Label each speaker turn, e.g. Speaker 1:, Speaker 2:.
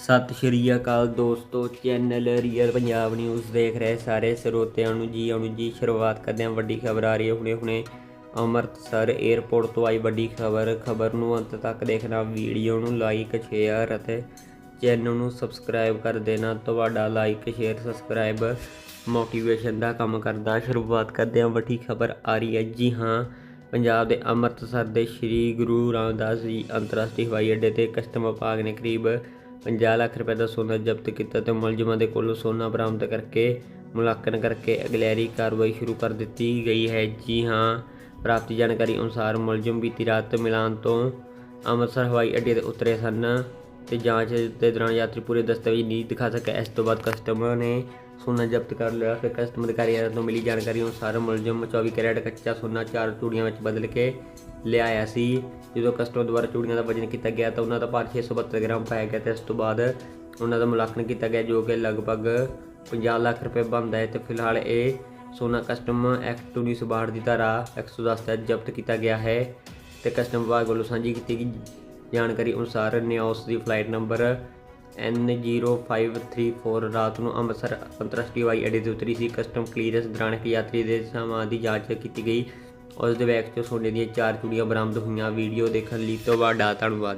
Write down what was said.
Speaker 1: ਸਤਿ ਸ਼੍ਰੀ ਅਕਾਲ ਦੋਸਤੋ, channel real Punjab news ਦੇਖ ਰਹੇ ਸਾਰੇ ਸਰੋਤਿਆਂ ਨੂੰ ਜੀ। ਆਉਣ ਜੀ ਸ਼ੁਰੂਆਤ ਕਰਦੇ ਹਾਂ ਵੱਡੀ ਖਬਰ ਆ ਰਹੀ ਹੈ। ਹੁਣੇ ਹੁਣੇ ਅੰਮ੍ਰਿਤਸਰ 에ਅਰਪੋਰਟ ਤੋਂ ਆਈ ਵੱਡੀ ਖਬਰ। ਖਬਰ ਨੂੰ ਅੰਤ ਤੱਕ ਦੇਖਣਾ, ਵੀਡੀਓ ਨੂੰ ਲਾਈਕ ਸ਼ੇਅਰ ਅਤੇ ਚੈਨਲ ਨੂੰ ਸਬਸਕ੍ਰਾਈਬ ਕਰ ਦੇਣਾ। ਤੁਹਾਡਾ ਲਾਈਕ ਸ਼ੇਅਰ ਸਬਸਕ੍ਰਾਈਬ ਮੋਟੀਵੇਸ਼ਨ ਦਾ ਕੰਮ ਕਰਦਾ। ਸ਼ੁਰੂਆਤ ਕਰਦੇ ਹਾਂ ਵੱਡੀ ਖਬਰ ਆ ਰਹੀ ਹੈ। ਜੀ ਹਾਂ, ਪੰਜਾਬ ਦੇ ਅੰਮ੍ਰਿਤਸਰ ਦੇ ਸ੍ਰੀ ਗੁਰੂ ਰਾਮਦਾਸ ਜੀ ਅੰਤਰਰਾਸ਼ਟਰੀ ਹਵਾਈ ਅੱਡੇ ਤੇ ਕਸਟਮ ਵਿਭਾਗ ਨੇ ਕਰੀਬ 50 ਲੱਖ ਰੁਪਏ ਦਾ ਸੋਨਾ ਜ਼ਬਤ ਕੀਤਾ ਤੇ ਮੁਲਜ਼ਮਾਂ ਦੇ ਕੋਲੋਂ ਸੋਨਾ ਬਰਾਮਦ ਕਰਕੇ ਮੁਲਾਂਕਣ ਕਰਕੇ ਅਗਲੇਰੀ ਕਾਰਵਾਈ ਸ਼ੁਰੂ ਕਰ ਦਿੱਤੀ ਗਈ ਹੈ। ਜੀ ਹਾਂ, ਪ੍ਰਾਪਤ ਜਾਣਕਾਰੀ ਅਨੁਸਾਰ ਮੁਲਜ਼ਮ ਬੀਤੀ ਰਾਤ ਮਿਲਾਨ ਤੋਂ ਅੰਮ੍ਰਿਤਸਰ ਹਵਾਈ ਅੱਡੇ ਤੇ ਉਤਰੇ ਸਨ। ਤੇ ਜਾਂਚ ਦੇ ਦੌਰਾਨ ਯਾਤਰੀ ਪੂਰੇ ਦਸਤਾਵੇਜ਼ ਨਹੀਂ ਦਿਖਾ ਸਕਿਆ। ਇਸ ਤੋਂ ਬਾਅਦ ਕਸਟਮਰ ਨੇ ਸੋਨਾ ਜ਼ਬਤ ਕਰ ਲਿਆ ਫਿਰ ਕਸਟਮ ਅਧਿਕਾਰੀਆਂ ਤੋਂ ਮਿਲੀ ਜਾਣਕਾਰੀ ਅਨੁਸਾਰ ਮੁਲਜ਼ਮ 24 ਕੈਰੇਟ ਕੱਚਾ ਸੋਨਾ ਚਾਰ ਚੂੜੀਆਂ ਵਿੱਚ ਬਦਲ ਕੇ ਲਿਆਇਆ ਸੀ। ਜਦੋਂ ਕਸਟਮਰ ਦੁਆਰਾ ਚੂੜੀਆਂ ਦਾ ਵਜ਼ਨ ਕੀਤਾ ਗਿਆ ਤਾਂ ਉਹਨਾਂ ਦਾ ਭਾਰ 672 ਗ੍ਰਾਮ ਪਾਇਆ ਗਿਆ ਤੇ ਇਸ ਤੋਂ ਬਾਅਦ ਉਹਨਾਂ ਦਾ ਮੁਲਾਂਕਣ ਕੀਤਾ ਗਿਆ, ਜੋ ਕਿ ਲਗਭਗ 50 ਲੱਖ ਰੁਪਏ ਬਣਦਾ ਹੈ। ਤੇ ਫਿਲਹਾਲ ਇਹ ਸੋਨਾ ਕਸਟਮ ਐਕਟ 1962 ਦੀ ਧਾਰਾ 110 ਤਹਿਤ ਜ਼ਬਤ ਕੀਤਾ ਗਿਆ ਹੈ ਤੇ ਕਸਟਮ ਵਿਭਾਗ ਵੱਲੋਂ ਸਾਂਝੀ ਕੀਤੀ ਗਈ ਜਾਣਕਾਰੀ ਅਨੁਸਾਰ ਨਿਓਸ ਦੀ ਫਲਾਈਟ ਨੰਬਰ N0534 ਰਾਤ ਨੂੰ ਅੰਮ੍ਰਿਤਸਰ ਅੰਤਰਰਾਸ਼ਟਰੀ ਹਵਾਈ ਅੱਡੇ ਤੇ ਉਤਰੀ ਸੀ। ਕਸਟਮ ਕਲੀਅਰੈਂਸ ਦੌਰਾਨ ਇੱਕ ਯਾਤਰੀ ਦੇ ਸਾਮਾਨ ਦੀ ਜਾਂਚ ਕੀਤੀ ਗਈ। ਉਸ ਦੇ ਬੈਗ 'ਚੋਂ ਸੋਨੇ ਦੀਆਂ ਚਾਰ ਚੂੜੀਆਂ ਬਰਾਮਦ ਹੋਈਆਂ। ਵੀਡੀਓ ਦੇਖਣ ਲਈ ਤੁਹਾਡਾ ਧੰਨਵਾਦ।